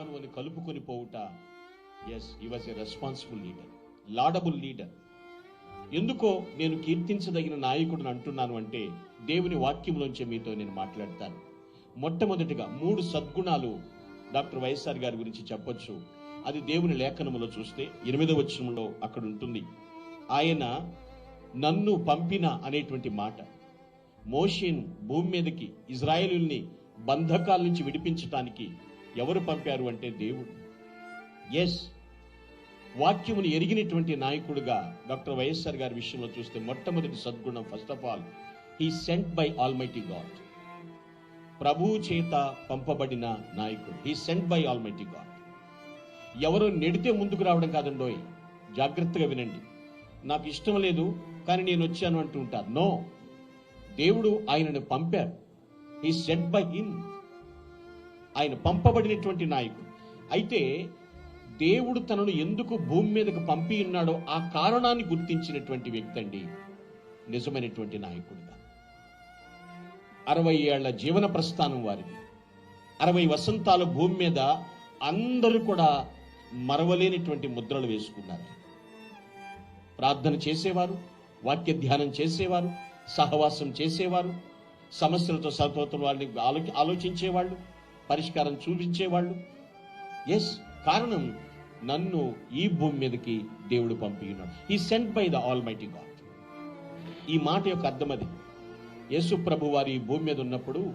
వారు అని కలుపుకొని పోవుట yes he was a responsible leader laudable leader ఎందుకో నేను కీర్తించదగిన నాయకుడిని అంటున్నాను అంటే దేవుని వాక్యంలోంచి మీతో నేను మాట్లాడతాను. మొట్టమొదటిగా మూడు సద్గుణాలు డాక్టర్ వైఎస్ఆర్ గారి గురించి చెప్పొచ్చు. అది దేవుని లేఖనములో చూస్తే ఎనిమిదవ వచనంలో అక్కడ ఉంటుంది. ఆయన నన్ను పంపిన అనేటువంటి మాట మోషేను భూమి మీదకి ఇజ్రాయేలుల్ని బంధకాల నుంచి విడిపించటానికి ఎవరు పంపారు అంటే దేవుడు. ఎస్ వాక్యమును ఎరిగినటువంటి నాయకుడుగా డాక్టర్ వైఎస్ఆర్ గారి విషయంలో చూస్తే మొట్టమొదటి సద్గుణం first of all he sent by almighty God ప్రభు చేత పంపబడిన నాయకుడు. He sent by almighty God ఎవరో నెడితే ముందుకు రావడం కాదండోయ్ జాగ్రత్తగా వినండి. నాకు ఇష్టం లేదు కానీ నేను వచ్చాను అంటూ ఉంటారు. నో దేవుడు ఆయనను పంపారు. హీ సెంట్ బై హిమ్ ఆయన పంపబడినటువంటి నాయకుడు. అయితే దేవుడు తనను ఎందుకు భూమి మీదకు పంపి ఉన్నాడో ఆ కారణాన్ని గుర్తించినటువంటి వ్యక్తి అండి నిజమైనటువంటి నాయకుడుగా అరవై ఏళ్ళ జీవన ప్రస్థానం వారిది. అరవై వసంతాల భూమి మీద అందరూ కూడా మరవలేనిటువంటి ముద్రలు వేసుకున్నారు. ప్రార్థన చేసేవారు వాక్య ధ్యానం చేసేవారు సహవాసం చేసేవారు సమస్యలతో సతోతుల వాళ్ళని ఆలోచించేవాళ్ళు పరిష్కారం చూపించేవాళ్ళు. ఎస్ కారణం నన్ను ఈ భూమి మీదకి దేవుడు పంపినాడు he sent by the almighty God ఈ మాట యొక్క అర్థం అది. యేసు ప్రభు వారి ఈ భూమి మీద ఉన్నప్పుడు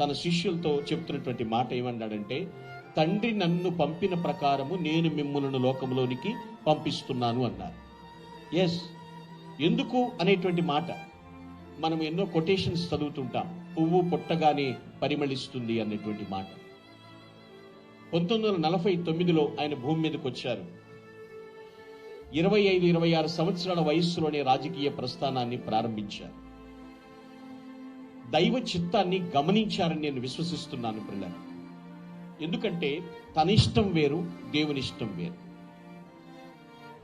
తన శిష్యులతో చెప్తున్నటువంటి మాట ఏమన్నాడంటే తండ్రి నన్ను పంపిన ప్రకారము నేను మిమ్మల్ని లోకంలోనికి పంపిస్తున్నాను అన్నారు. ఎస్ ఎందుకు అనేటువంటి మాట? మనం ఎన్నో కొటేషన్స్ చదువుతుంటాం. పువ్వు పుట్టగానే పరిమళిస్తుంది అనేటువంటి మాట. పంతొమ్మిది వందల నలభై తొమ్మిదిలో ఆయన భూమి మీదకి వచ్చారు. ఇరవై ఐదు ఇరవై ఆరు సంవత్సరాల వయస్సులోనే రాజకీయ ప్రస్థానాన్ని ప్రారంభించారు. దైవ చిత్తాన్ని గమనించారని నేను విశ్వసిస్తున్నాను పిల్లలు. ఎందుకంటే తన ఇష్టం వేరు దేవుని ఇష్టం వేరు.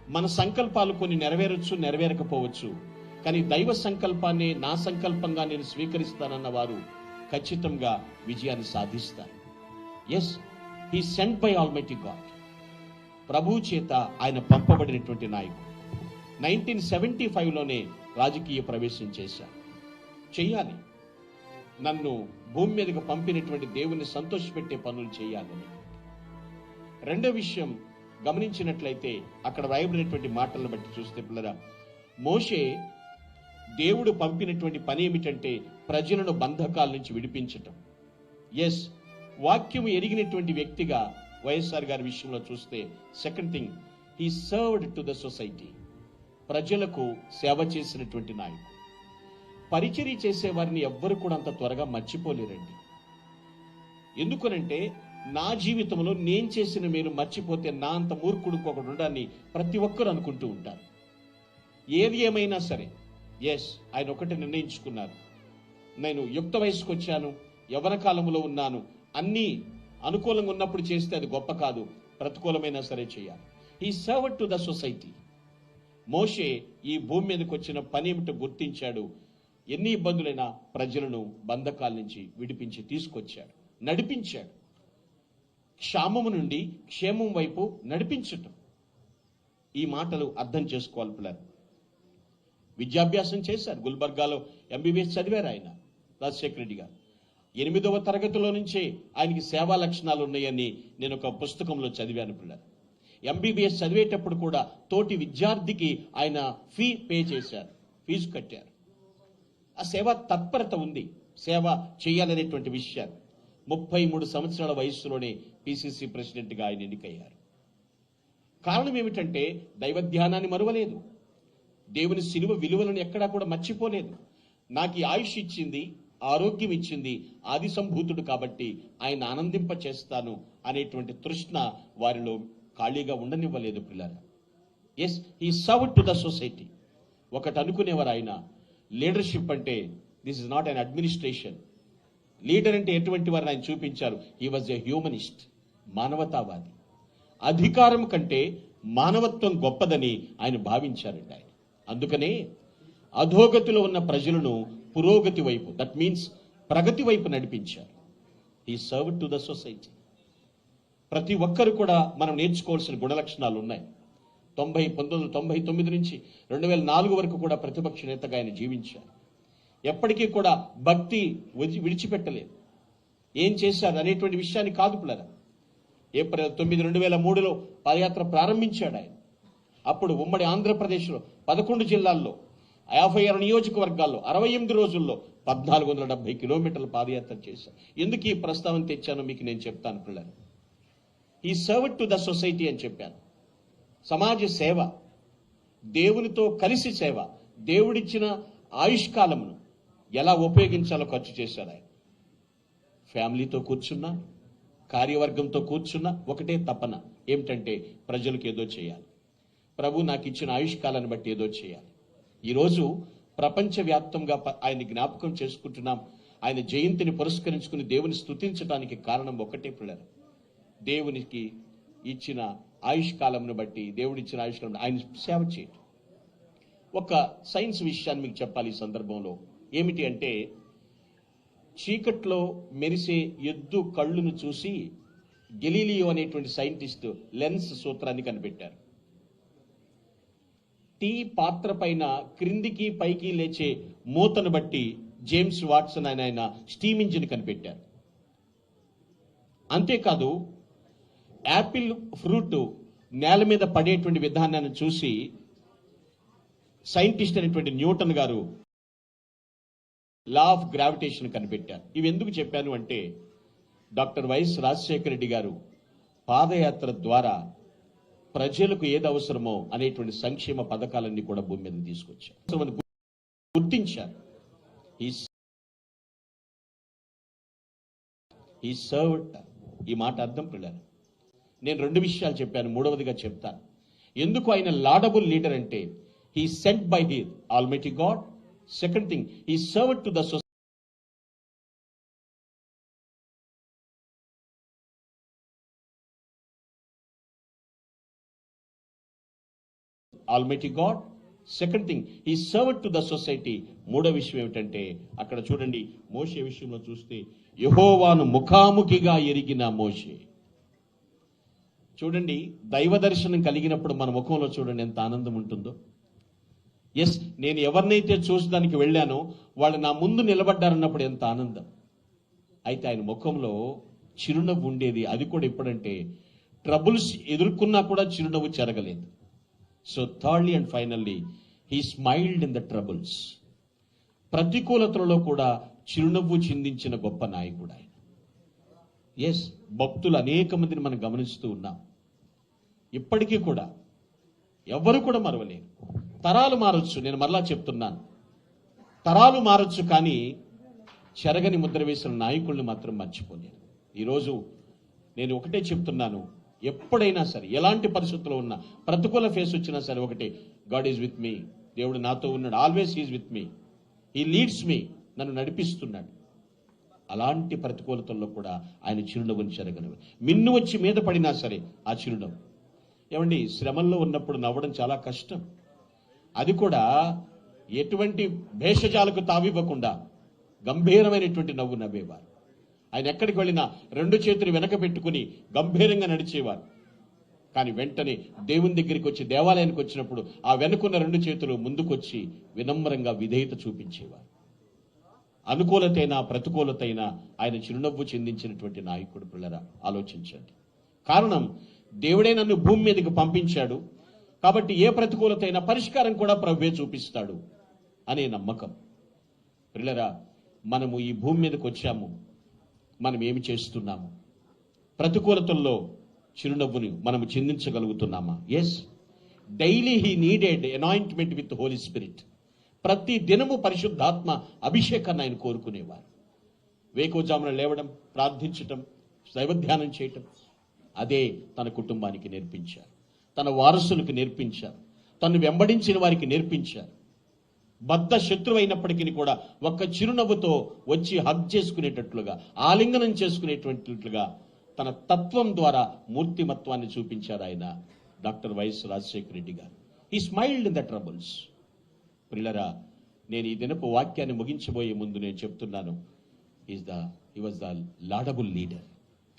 మన సంకల్పాలు కొన్ని నెరవేరచ్చు నెరవేరకపోవచ్చు. కానీ దైవ సంకల్పాన్ని నా సంకల్పంగా నేను స్వీకరిస్తానన్న వారు ఖచ్చితంగా విజయాన్ని సాధిస్తారు. Yes he sent by almighty God ప్రభు చేత ఆయన పంపబడినటువంటి నాయకుడు. నైన్టీన్ సెవెంటీ ఫైవ్లోనే రాజకీయ ప్రవేశం చేశాను చెయ్యాలి నన్ను భూమి మీదకు పంపినటువంటి దేవుని సంతోషపెట్టే పనులు చేయాలని రెండో విషయం గమనించినట్లయితే అక్కడ రాయబడినటువంటి మాటలను బట్టి చూస్తే పిల్లరా మోషే దేవుడు పంపినటువంటి పని ఏమిటంటే ప్రజలను బంధకాల నుంచి విడిపించటం. ఎస్ వాక్యం ఎరిగినటువంటి వ్యక్తిగా వైఎస్ఆర్ గారి విషయంలో చూస్తే second thing he served to the society ప్రజలకు సేవ చేసినటువంటి నాయకుడు. పరిచర్య చేసే వారిని ఎవ్వరు కూడా అంత త్వరగా మర్చిపోలేరండి. ఎందుకనంటే నా జీవితంలో నేను చేసిన మీరు మర్చిపోతే నా అంత మూర్ఖుడు ఒకడు ఉండని ప్రతి ఒక్కరు అనుకుంటూ ఉంటారు. ఏది ఏమైనా సరే ఎస్ ఆయన ఒకటి నిర్ణయించుకున్నారు. నేను యుక్త వయసుకు వచ్చాను యవన కాలంలో ఉన్నాను. అన్నీ అనుకూలంగా ఉన్నప్పుడు చేస్తే అది గొప్ప కాదు ప్రతికూలమైనా సరే చేయాలి. He serve to the society మోషే ఈ భూమి మీదకి వచ్చిన పని ఏమిటో గుర్తించాడు. ఎన్ని ఇబ్బందులైనా ప్రజలను బంధకాల నుంచి విడిపించి తీసుకొచ్చాడు నడిపించాడు. క్షామము నుండి క్షేమం వైపు నడిపించటం. ఈ మాటలు అర్థం చేసుకోవాలి పిల్లలు. విద్యాభ్యాసం చేశారు. గుల్బర్గాలో ఎంబీబీఎస్ చదివారు ఆయన రాజశేఖర రెడ్డి గారు. ఎనిమిదవ తరగతిలో నుంచే ఆయనకి సేవా లక్షణాలు ఉన్నాయని నేను ఒక పుస్తకంలో చదివాను పిల్లలు. ఎంబీబీఎస్ చదివేటప్పుడు కూడా తోటి విద్యార్థికి ఆయన ఫీ పే చేశారు ఫీజు కట్టారు. ఆ సేవ తత్పరత ఉంది సేవ చేయాలనేటువంటి విషయాన్ని ముప్పై మూడు సంవత్సరాల వయస్సులోనే పిసిసి ప్రెసిడెంట్గా ఆయన ఎన్నికయ్యారు. కారణం ఏమిటంటే దైవ ధ్యానాన్ని మరువలేదు. దేవుని సిలువ విలువలను ఎక్కడా కూడా మర్చిపోలేదు. నాకు ఈ ఆయుష్ ఇచ్చింది ఆరోగ్యం ఇచ్చింది ఆది సంభూతుడు కాబట్టి ఆయన ఆనందింప చేస్తాను అనేటువంటి తృష్ణ వారిలో ఖాళీగా ఉండనివ్వలేదు పిల్లలు ఎస్ ఈ సర్వ్ టు ద సొసైటీ ఒకటి అనుకునేవారు ఆయన లీడర్షిప్ అంటే this is not an administration leader అంటే ఎటువంటి వారిని ఆయన చూపించారు? హీ వాజ్ ఎ హ్యూమనిస్ట్ మానవతావాది. అధికారం కంటే మానవత్వం గొప్పదని ఆయన భావించారండి ఆయన. అందుకనే అధోగతిలో ఉన్న ప్రజలను పురోగతి వైపు దట్ మీన్స్ ప్రగతి వైపు నడిపించారు. ఈ సర్వ్ టు ద సొసైటీ ప్రతి ఒక్కరు కూడా మనం నేర్చుకోవాల్సిన గుణలక్షణాలు ఉన్నాయి. తొంభై పంతొమ్మిది వందల తొంభై తొమ్మిది నుంచి రెండు వేల నాలుగు వరకు కూడా ప్రతిపక్ష నేతగా ఆయన జీవించారు. ఎప్పటికీ కూడా భక్తి విడిచిపెట్టలేదు. ఏం చేశారు అనేటువంటి విషయాన్ని కాదు పిల్లరా. ఏప్రిల్ తొమ్మిది రెండు వేల మూడులో పాదయాత్ర ప్రారంభించాడు ఆయన. అప్పుడు ఉమ్మడి ఆంధ్రప్రదేశ్లో పదకొండు జిల్లాల్లో యాభై ఆరు నియోజకవర్గాల్లో అరవై ఎనిమిది రోజుల్లో పద్నాలుగు వందల డెబ్బై కిలోమీటర్ల పాదయాత్ర చేశారు ఎందుకు ఈ ప్రస్తావన తెచ్చానో మీకు నేను చెప్తాను పిల్లలు. ఈ సర్వ్ టు ద సొసైటీ అని చెప్పాను. సమాజ సేవ దేవునితో కలిసి సేవ దేవుడిచ్చిన ఆయుష్కాలమును ఎలా ఉపయోగించాలో ఖర్చు చేశారు ఆయన. ఫ్యామిలీతో కూర్చున్నా కార్యవర్గంతో కూర్చున్నా ఒకటే తపన. ఏమిటంటే ప్రజలకు ఏదో చేయాలి. ప్రభు నాకు ఇచ్చిన ఆయుష్కాలాన్ని బట్టి ఏదో చేయాలి. ఈరోజు ప్రపంచవ్యాప్తంగా ప- జ్ఞాపకం చేసుకుంటున్నాం. ఆయన జయంతిని పురస్కరించుకుని దేవుని స్తుతించడానికి కారణం ఒకటే పిల్లలు. దేవునికి ఇచ్చిన ఆయుష్కాలంను బట్టి దేవుడిచ్చిన ఆయుష్కాలం ఆయన సేవ చేయటం. ఒక సైన్స్ విషయాన్ని మీకు చెప్పాలి ఈ సందర్భంలో. ఏమిటి అంటే చీకట్లో మెరిసే ఎద్దు కళ్ళును చూసి గెలీలియో అనేటువంటి సైంటిస్ట్ లెన్స్ సూత్రాన్ని కనిపెట్టారు. టీ పాత్ర పైన క్రిందికి పైకి లేచే మూతను బట్టి జేమ్స్ వాట్సన్ అని ఆయన స్టీమ్ ఇంజిన్ కనిపెట్టారు. అంతేకాదు యాపిల్ ఫ్రూట్ నేల మీద పడేటువంటి విధానాన్ని చూసి సైంటిస్ట్ అనేటువంటి న్యూటన్ గారు లా ఆఫ్ గ్రావిటేషన్ కనిపెట్టారు. ఇవి ఎందుకు చెప్పాను అంటే డాక్టర్ వైఎస్ రాజశేఖర రెడ్డి గారు పాదయాత్ర ద్వారా ప్రజలకు ఏది అవసరమో అనేటువంటి సంక్షేమ పథకాలన్నీ కూడా భూమి మీద తీసుకొచ్చారు. గుర్తించారు. ఈ ఈ సర్వ్డ్ ఈ మాట అర్థం పిల్లలు. నేను రెండు విషయాలు చెప్పాను మూడవదిగా చెప్తాను. ఎందుకు ఆయన లాడబుల్ లీడర్ అంటే he sent by he almighty God second thing he serve to the society almighty God second thing he servant to the society మూడో విషయం ఏమిటంటే అక్కడ చూడండి మోషే విషయంలో చూస్తే యహోవాను ముఖాముఖిగా ఎరిగిన మోషే. చూడండి దైవ దర్శనం కలిగినప్పుడు మన ముఖంలో చూడండి ఎంత ఆనందం ఉంటుందో. ఎస్ నేను ఎవరినైతే చూసడానికి వెళ్ళానో వాళ్ళు నా ముందు నిలబడ్డారన్నప్పుడు ఎంత ఆనందం. అయితే ఆయన ముఖంలో చిరునవ్వు ఉండేది. అది కూడా ఎప్పుడంటే ట్రబుల్స్ ఎదుర్కొన్నా కూడా చిరునవ్వు చెరగలేదు. So thirdly and finally he smiled in the troubles ప్రతికూలతలలో కూడా చిరునవ్వు చిందించిన గొప్ప నాయకుడు ఆయన. ఎస్ భక్తులు అనేక మందిని మనం గమనిస్తూ ఉన్నాం. ఇప్పటికీ కూడా ఎవరు కూడా మరవలేరు. తరాలు మారొచ్చు నేను మరలా చెప్తున్నాను. తరాలు మారొచ్చు కానీ చెరగని ముద్ర వేసిన నాయకుల్ని మాత్రం మర్చిపోలేరు. ఈరోజు నేను ఒకటే చెప్తున్నాను ఎప్పుడైనా సరే ఎలాంటి పరిస్థితుల్లో ఉన్నా ప్రతికూల ఫేస్ వచ్చినా సరే ఒకటి గాడ్ ఈజ్ విత్ మీ దేవుడు నాతో ఉన్నాడు. ఆల్వేస్ ఈజ్ విత్ మీ ఈ లీడ్స్ మీ నన్ను నడిపిస్తున్నాడు. అలాంటి ప్రతికూలతల్లో కూడా ఆయన చిరునవ్వుని చెరగనివి మిన్ను వచ్చి మీద పడినా సరే ఆ చిరునవ్వు. ఏమండి శ్రమల్లో ఉన్నప్పుడు నవ్వడం చాలా కష్టం. అది కూడా ఎటువంటి భేషజాలకు తావివ్వకుండా గంభీరమైనటువంటి నవ్వు నవ్వేవారు. ఆయన ఎక్కడికి వెళ్ళినా రెండు చేతులు వెనక పెట్టుకుని గంభీరంగా నడిచేవారు. కానీ వెంటనే దేవుని దగ్గరికి వచ్చి దేవాలయానికి వచ్చినప్పుడు ఆ వెనుకున్న రెండు చేతులు ముందుకొచ్చి వినమ్రంగా విధేయత చూపించేవారు. అనుకూలతైనా ప్రతికూలతైనా ఆయన చిరునవ్వు చెందించినటువంటి నాయకుడు పిల్లరా ఆలోచించండి. కారణం దేవుడే నన్ను భూమి మీదకి పంపించాడు. కాబట్టి ఏ ప్రతికూలతైనా పరిష్కారం కూడా ప్రభువే చూపిస్తాడు అనే నమ్మకం. పిల్లరా మనము ఈ భూమి మీదకి వచ్చాము. మనం ఏమి చేస్తున్నాము? ప్రతికూలతల్లో చిరునవ్వుని మనము చిందించగలుగుతున్నామా? Yes daily he needed anointment with holy spirit ప్రతి దినము పరిశుద్ధాత్మ అభిషేకాన్ని ఆయన కోరుకునేవారు. వేకోజామున లేవడం ప్రార్థించటం దైవధ్యానం చేయటం అదే తన కుటుంబానికి నేర్పించారు. తన వారసులకు నేర్పించారు. తను వెంబడించిన వారికి నేర్పించారు. బద్ద శత్రువైనప్పటికీ కూడా ఒక్క చిరునవ్వుతో వచ్చి హగ్ చేసుకునేటట్లుగా ఆలింగనం చేసుకునేటట్లుగా తన తత్వం ద్వారా మూర్తిమత్వాన్ని చూపించారు ఆయన డాక్టర్ వైఎస్ రాజశేఖర రెడ్డి గారు. ఈ స్మైల్డ్ ఇన్ ద ట్రబుల్స్ ప్రిలరా నేను ఈ దినపు వాక్యాన్ని ముగించబోయే ముందు నేను చెప్తున్నాను. Is the he was the laudable leader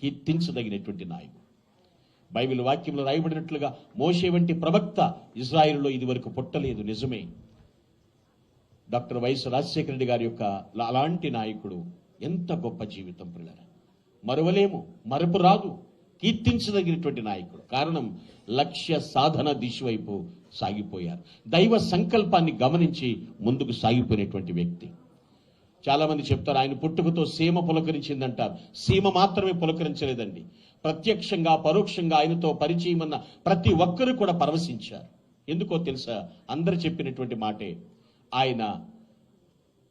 కీర్తించదగినటువంటి నాయకుడు. బైబిల్ వాక్యంలో రాయబడినట్లుగా మోషే వంటి ప్రవక్త ఇజ్రాయిల్లో ఇదివరకు పుట్టలేదు నిజమే. డాక్టర్ వైఎస్ రాజశేఖర రెడ్డి గారి యొక్క అలాంటి నాయకుడు ఎంత గొప్ప జీవితం పిల్లల మరువలేము మరపు రాదు కీర్తించదగినటువంటి నాయకుడు. కారణం లక్ష్య సాధన దిశవైపు సాగిపోయారు. దైవ సంకల్పాన్ని గమనించి ముందుకు సాగిపోయినటువంటి వ్యక్తి. చాలా మంది చెప్తారు ఆయన పుట్టుకతో సీమ పులకరించిందంటారు. సీమ మాత్రమే పులకరించలేదండి. ప్రత్యక్షంగా పరోక్షంగా ఆయనతో పరిచయం ఉన్న ప్రతి ఒక్కరూ కూడా పరవశించారు. ఎందుకో తెలుసా? అందరు చెప్పినటువంటి మాటే ఆయన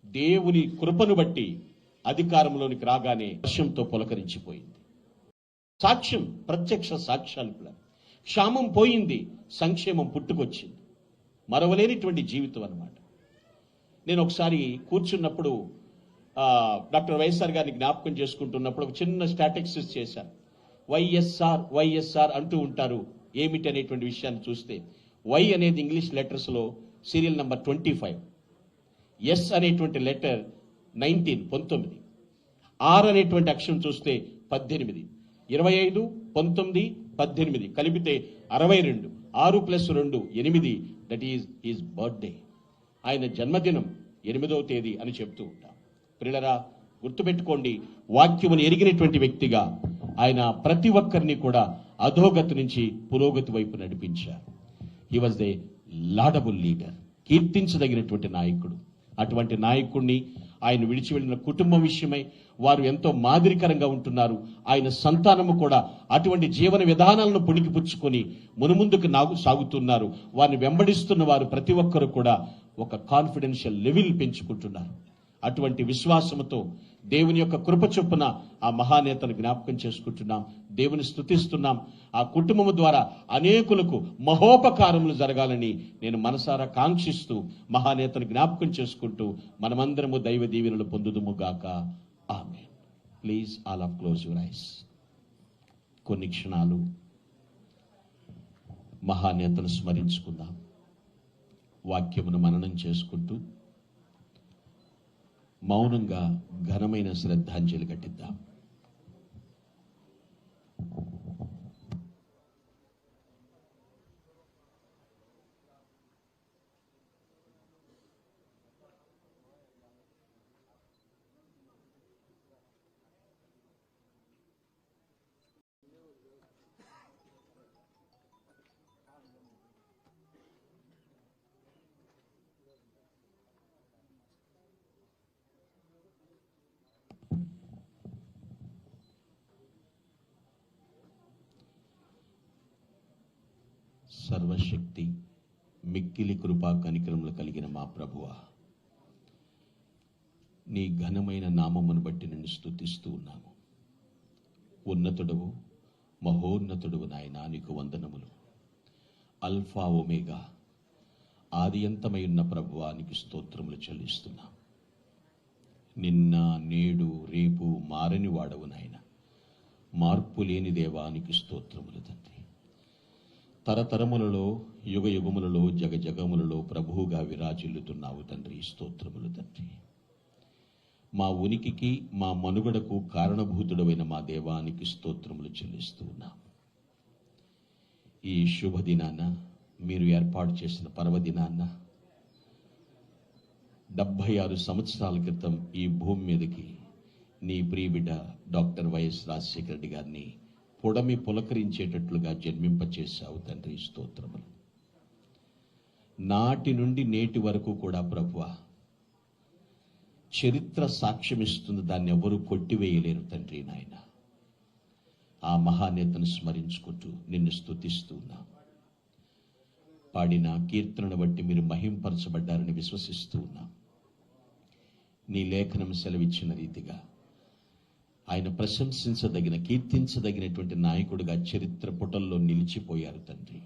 దేవుని కృపను బట్టి అధికారంలోనికి రాగానే వర్షంతో పులకరించిపోయింది. సాక్ష్యం ప్రత్యక్ష సాక్ష్యాలు కూడా. క్షామం పోయింది సంక్షేమం పుట్టుకొచ్చింది. మరవలేనిటువంటి జీవితం అన్నమాట. నేను ఒకసారి కూర్చున్నప్పుడు డాక్టర్ వైఎస్ఆర్ గారిని జ్ఞాపకం చేసుకుంటున్నప్పుడు ఒక చిన్న స్టాటిక్సిస్ చేశాను. వైఎస్ఆర్ వైఎస్ఆర్ అంటూ ఉంటారు ఏమిటి అనేటువంటి విషయాన్ని చూస్తే వై అనేది English లెటర్స్లో serial number twenty five. S అనేటువంటి లెటర్ నైన్టీన్ పంతొమ్మిది. ఆర్ అనేటువంటి అక్షరం చూస్తే పద్దెనిమిది. ఇరవై ఐదు పంతొమ్మిది పద్దెనిమిది. కలిపితే అరవై రెండు. ఆరు ప్లస్ రెండు ఎనిమిది. దట్ ఈజ్ ఈజ్ బర్త్డే ఆయన జన్మదినం ఎనిమిదవ తేదీ అని చెప్తూ ఉంటాం. పిల్లరా గుర్తుపెట్టుకోండి వాక్యమును ఎరిగినటువంటి వ్యక్తిగా ఆయన ప్రతి ఒక్కరిని కూడా అధోగతి నుంచి పురోగతి వైపు నడిపించారు. He was the laudable leader కీర్తించదగినటువంటి నాయకుడు. అటువంటి నాయకుడిని ఆయన విడిచి వెళ్ళిన కుటుంబం విషయమై వారు ఎంతో మాదిరికరంగా ఉంటున్నారు. ఆయన సంతానము కూడా అటువంటి జీవన విధానాలను పుణికిపుచ్చుకొని మునుముందుకు నాగు సాగుతున్నారు. వారిని వెంబడిస్తున్న వారు ప్రతి ఒక్కరు కూడా ఒక కాన్ఫిడెన్షియల్ లెవెల్ పెంచుకుంటున్నారు. అటువంటి విశ్వాసముతో దేవుని యొక్క కృప చొప్పున ఆ మహానేతను జ్ఞాపకం చేసుకుంటున్నాం. దేవుని స్తుతిస్తున్నాం. ఆ కుటుంబము ద్వారా అనేకులకు మహోపకారములు జరగాలని నేను మనసారా కాంక్షిస్తూ మహానేతను జ్ఞాపకం చేసుకుంటూ మనమందరము దైవ దీవెనలు పొందుదుము గాక. ఆమె please all of close your eyes. కొన్ని క్షణాలు మహానేతను స్మరించుకుందాం. వాక్యమును మననం చేసుకుంటూ మౌనంగా ఘనమైన శ్రద్ధాంజలి ఘటిద్దాం. Thank you. సర్వశక్తి మిక్కిలి కృపా కనికరములు కలిగిన మా ప్రభువా. నీ ఘనమైన నామమును బట్టి నిన్ను స్తుతిస్తూ ఉన్నాము. ఉన్నతుడవు మహోన్నతుడవు నాయన నీకు వందనములు. అల్ఫా ఒమేగా ఆది అంతమై ఉన్న ప్రభువా నీకు స్తోత్రములు చెల్లిస్తున్నాం. నిన్న నేడు రేపు మారని వాడవు నాయన. మార్పు లేని దేవానికి స్తోత్రములు తండ్రి. తరతరములలో యుగ యుగములలో జగ జగములలో ప్రభువుగా విరాజిల్లుతున్నావు తండ్రి. స్తోత్రములు తండ్రి. మా ఉనికికి మా మనుగడకు కారణభూతుడమైన మా దేవానికి స్తోత్రములు చెల్లిస్తూ ఉన్నాం. ఈ శుభదినాన్న మీరు ఏర్పాటు చేసిన పర్వదినాన్న డెబ్భై ఆరు సంవత్సరాల క్రితం ఈ భూమి మీదకి నీ ప్రియబిడ్డ డాక్టర్ వైఎస్ రాజశేఖర రెడ్డి గారిని పొడమి పులకరించేటట్లుగా జన్మింపచేశావు తండ్రి స్తోత్రములు. నాటి నుండి నేటి వరకు కూడా ప్రభువ చరిత్ర సాక్ష్యమిస్తుంది దాన్ని ఎవరు కొట్టివేయలేరు తండ్రి నాయన. ఆ మహానేతను స్మరించుకుంటూ నిన్ను స్తుతిస్తూ ఉన్నాం. పాడిన కీర్తనను బట్టి మీరు మహింపరచబడ్డారని విశ్వసిస్తూ ఉన్నాం. నీ లేఖనం సెలవిచ్చిన రీతిగా ఆయన ప్రశంసించదగిన కీర్తించదగినటువంటి నాయకుడిగా చరిత్ర పుటల్లో నిలిచిపోయారు తండ్రి.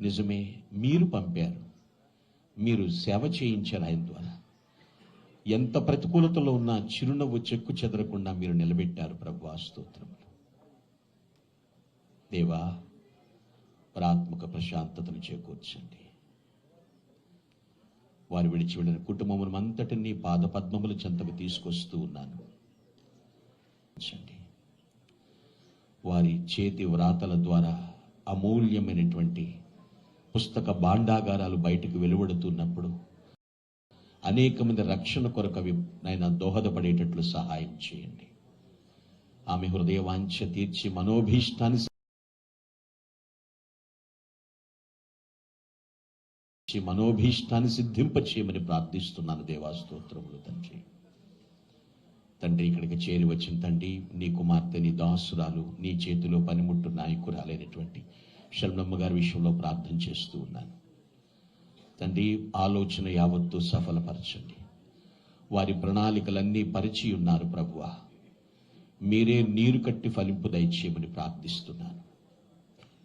నిజమే మీరు పంపారు. మీరు సేవ చేయించారు ఆయన ద్వారా. ఎంత ప్రతికూలతలో ఉన్న చిరునవ్వు చెక్కు చెదరకుండా మీరు నిలబెట్టారు ప్రభు స్తోత్రములు. దేవా ప్రాత్మక ప్రశాంతతను చేకూర్చండి. వారు విడిచి వెళ్ళిన కుటుంబమును అంతటినీ పాదపద్మములు చెంతకు తీసుకొస్తూ ఉన్నాను. ఉంచండి. వారి చేతి వ్రాతల ద్వారా అమూల్యమైనటువంటి పుస్తక భాండాగారాలు బయటకు వెలువడుతున్నప్పుడు అనేక మంది రక్షణ కొరకు అవి నాయన దోహదపడేటట్లు సహాయం చేయండి ఆమె హృదయ వాంఛ తీర్చి మనోభీష్టాన్ని మనోభీష్టాన్ని సిద్ధింప చేయమని ప్రార్థిస్తున్నాను దేవాస్తోత్రములు తండ్రి తండ్రి ఇక్కడికి చేరి వచ్చిన తండ్రి నీ కుమార్తె నీ దాసురాలు నీ చేతిలో పనిముట్టు నాయకురాలైనటువంటి శరణమ్మ గారి విషయంలో ప్రార్థన చేస్తూ ఉన్నాను. తండ్రి ఆలోచన యావత్తు సఫలపరచండి. వారి ప్రణాళికలన్నీ పరిచి ఉన్నారు ప్రభువా. మీరే నీరు కట్టి ఫలింపు దయచేయమని ప్రార్థిస్తున్నాను.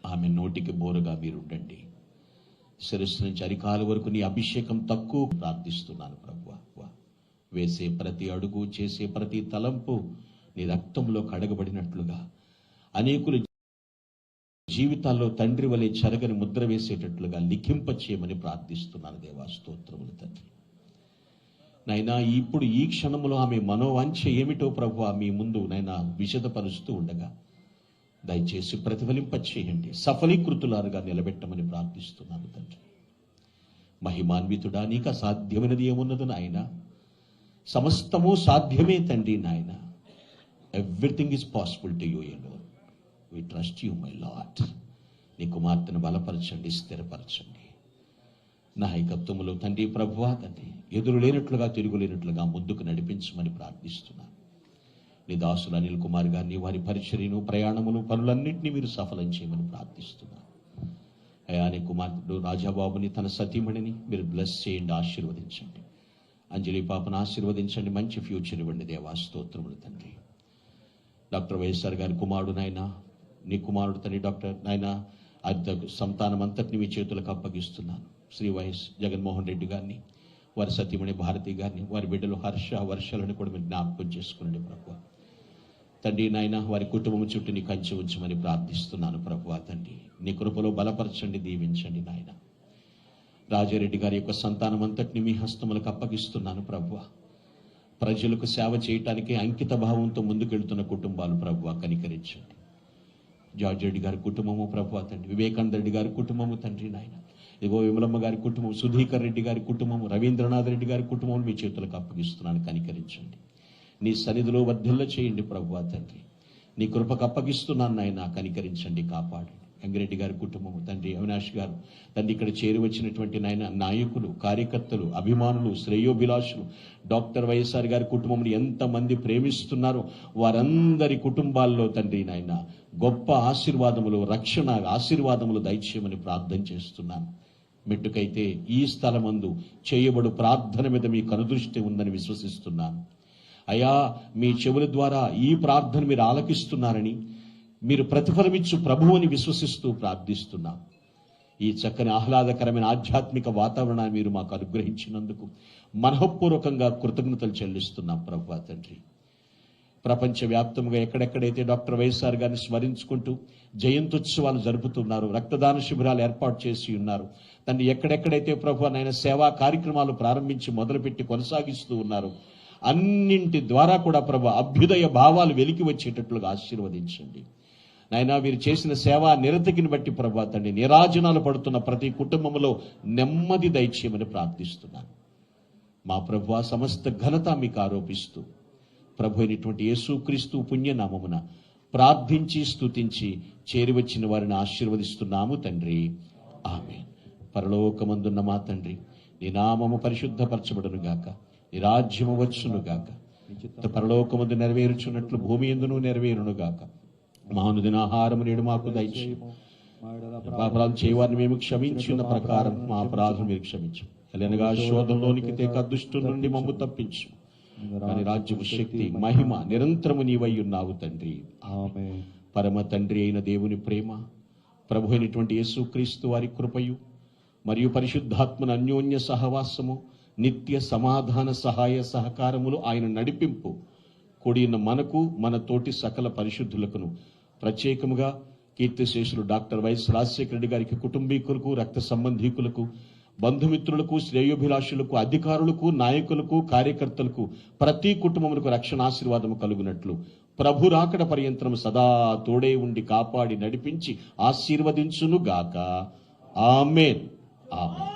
ఆమె నోటికి బోరుగా మీరుండండి. శిరస్సు నుంచి అరికాల వరకు నీ అభిషేకం తక్కువ ప్రార్థిస్తున్నాను ప్రభు వేసే ప్రతి అడుగు చేసే ప్రతి తలంపు నీ రక్తంలో కడగబడినట్లుగా. అనేకులు జీవితాల్లో తండ్రి వలె చెరగని ముద్ర వేసేటట్లుగా లిఖింప చేయమని ప్రార్థిస్తున్నాను దేవా స్తోత్రములు తండ్రి. నైనా ఇప్పుడు ఈ క్షణంలో ఆమె మనోవాంఛ ఏమిటో ప్రభు మీ ముందు నైనా విషదపరుస్తూ ఉండగా దయచేసి ప్రతిఫలింప చేయండి. సఫలీకృతులారుగా నిలబెట్టమని ప్రార్థిస్తున్నాను తండ్రి. మహిమాన్వితుడా నీకు అసాధ్యమైనది ఏమున్నదని నాయన? సమస్తము సాధ్యమే తండ్రి నాయన. Everything is possible to you allow we trust you my Lord నీ కుమార్తెను బలపరచండి స్థిరపరచండి. నాయకత్వములో తండ్రి ప్రభువా తండ్రి ఎదురు లేనట్లుగా తిరుగులేనట్లుగా ముందుకు నడిపించమని ప్రార్థిస్తున్నాను. నీ దాసులు అనిల్ కుమార్ గారిని వారి పరిచర్యను ప్రయాణములు పనులన్నింటినీ మీరు సఫలం చేయమని ప్రార్థిస్తున్నాను. అయా నీ కుమార్తెడు రాజాబాబుని తన సతీమణిని మీరు బ్లెస్ చేయండి ఆశీర్వదించండి. అంజలి పాపను ఆశీర్వదించండి. మంచి ఫ్యూచర్ ఇవ్వండి దేవా. స్తోత్రములు తండ్రి. డాక్టర్ వైఎస్ఆర్ గారి కుమారుడు నాయన నీ కుమారుడు తండ్రి డాక్టర్ నాయన అద్దె సంతానం అంతటిని మీ చేతులకు అప్పగిస్తున్నాను. శ్రీ వైఎస్ జగన్మోహన్ రెడ్డి గారిని వారి సతీమణి భారతి గారిని వారి బిడ్డలు హర్ష వర్షాలను కూడా మీరు జ్ఞాపకం చేసుకునండి ప్రభు తండ్రి నాయన వారి కుటుంబం చుట్టూ నీ కంచి ఉంచమని ప్రార్థిస్తున్నాను ప్రభు తండ్రి. నీ కృపలో బలపరచండి దీవించండి నాయనా. రాజారెడ్డి గారి యొక్క సంతానం అంతటిని మీ హస్తములకు అప్పగిస్తున్నాను ప్రభు ప్రజలకు సేవ చేయటానికి అంకిత భావంతో ముందుకెళ్తున్న కుటుంబాలు ప్రభు కనికరించండి. జార్జ్ రెడ్డి గారి కుటుంబము ప్రభు తండ్రి. వివేకానంద రెడ్డి గారి కుటుంబము తండ్రి నాయన. ఇదిగో విమలమ్మ గారి కుటుంబం సుధీకర్ రెడ్డి గారి కుటుంబం రవీంద్రనాథ్ రెడ్డి గారి కుటుంబం మీ చేతులకు అప్పగిస్తున్నాను కనికరించండి. నీ సన్నిధిలో వర్ధిల్ల చేయండి ప్రభు తండ్రి. నీ కృపకు అప్పగిస్తున్నాను నాయన కనికరించండి కాపాడండి. వెంకరెడ్డి గారి కుటుంబము తండ్రి అవినాష్ గారు తండ్రి ఇక్కడ చేరి వచ్చినటువంటి నాయన నాయకులు కార్యకర్తలు అభిమానులు శ్రేయోభిలాషులు డాక్టర్ వైఎస్ఆర్ గారి కుటుంబం ఎంతమంది ప్రేమిస్తున్నారో వారందరి కుటుంబాల్లో తండ్రి నాయన గొప్ప ఆశీర్వాదములు రక్షణ ఆశీర్వాదములు దయచేయమని ప్రార్థన చేస్తున్నాను. మెట్టుకైతే ఈ స్థలమందు చేయబడు ప్రార్థన మీద మీ కనుదృష్టి ఉందని విశ్వసిస్తున్నాను. అయా మీ చెవుల ద్వారా ఈ ప్రార్థన మీరు ఆలకిస్తున్నారని మీరు ప్రతిఫలమిచ్చు ప్రభువుని విశ్వసిస్తూ ప్రార్థిస్తున్నాం. ఈ చక్కని ఆహ్లాదకరమైన ఆధ్యాత్మిక వాతావరణాన్ని మీరు మాకు అనుగ్రహించినందుకు మనఃపూర్వకంగా కృతజ్ఞతలు చెల్లిస్తున్నాం ప్రభు తండ్రి. ప్రపంచవ్యాప్తంగా ఎక్కడెక్కడైతే డాక్టర్ వైఎస్ఆర్ గారిని స్మరించుకుంటూ జయంత్యుత్సవాలు జరుపుతున్నారు రక్తదాన శిబిరాలు ఏర్పాటు చేసి ఉన్నారు తను ఎక్కడెక్కడైతే ప్రభు ఆయన సేవా కార్యక్రమాలు ప్రారంభించి మొదలుపెట్టి కొనసాగిస్తూ ఉన్నారు అన్నింటి ద్వారా కూడా ప్రభు అభ్యుదయ భావాలు వెలికి వచ్చేటట్లుగా ఆశీర్వదించండి. నాయన వీరు చేసిన సేవా నిరతికిని బట్టి ప్రభు తండ్రి నిరాజనాలు పడుతున్న ప్రతి కుటుంబంలో నెమ్మది దయచేయమని ప్రార్థిస్తున్నాను. మా ప్రభు సమస్త ఘనత మీకు ఆరోపిస్తూ ప్రభు అయినటువంటి యేసుక్రీస్తు పుణ్యనామమున ప్రార్థించి స్తుతించి చేరివచ్చిన వారిని ఆశీర్వదిస్తున్నాము తండ్రి. ఆమె పరలోకమందున్న మా తండ్రి నీ నామము పరిశుద్ధపరచబడును గాక నీ రాజ్యము వచ్చును గాక పరలోకమందు నెరవేరుచున్నట్లు భూమి ఎందును నెరవేరును గాక. మానుదిన ఆహారము నేడు మాకు దయచేయము పాపరాలు చేయవారిని మేము క్షమించిన ప్రకారం మా అపరాధం మీరు క్షమించు. ఎలనగా శోధంలోనికి తేక దుష్టు నుండి మమ్ము తప్పించు. కానీ రాజ్యము శక్తి మహిమ నిరంతరము నీవై ఉన్నావు తండ్రి. పరమ తండ్రి అయిన దేవుని ప్రేమ ప్రభు అయినటువంటి యేసుక్రీస్తు వారి కృపయు మరియు పరిశుద్ధాత్మన అన్యోన్య సహవాసము నిత్య సమాధాన సహాయ సహకారములు ఆయన నడిపింపు కూడిన మనకు మన తోటి సకల పరిశుద్ధులకును ప్రత్యేకముగా కీర్తిశేషులు డాక్టర్ వైఎస్ రాజశేఖర రెడ్డి గారికి కుటుంబీకులకు రక్త సంబంధీకులకు బంధుమిత్రులకు శ్రేయోభిలాషులకు అధికారులకు నాయకులకు కార్యకర్తలకు ప్రతి కుటుంబములకు రక్షణ ఆశీర్వాదము కలుగునట్లు. ప్రభు రాకడ పర్యంతరం సదా తోడే ఉండి కాపాడి నడిపించి ఆశీర్వదించును గాక. Amen. Amen.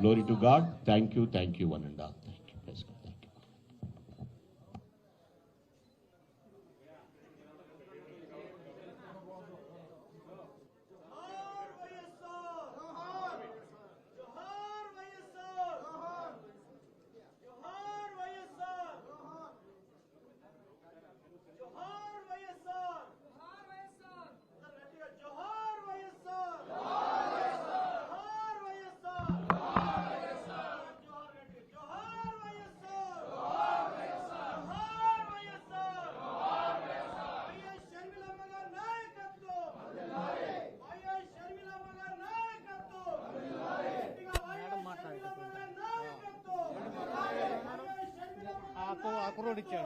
Glory to God thank you thank you one and all 叫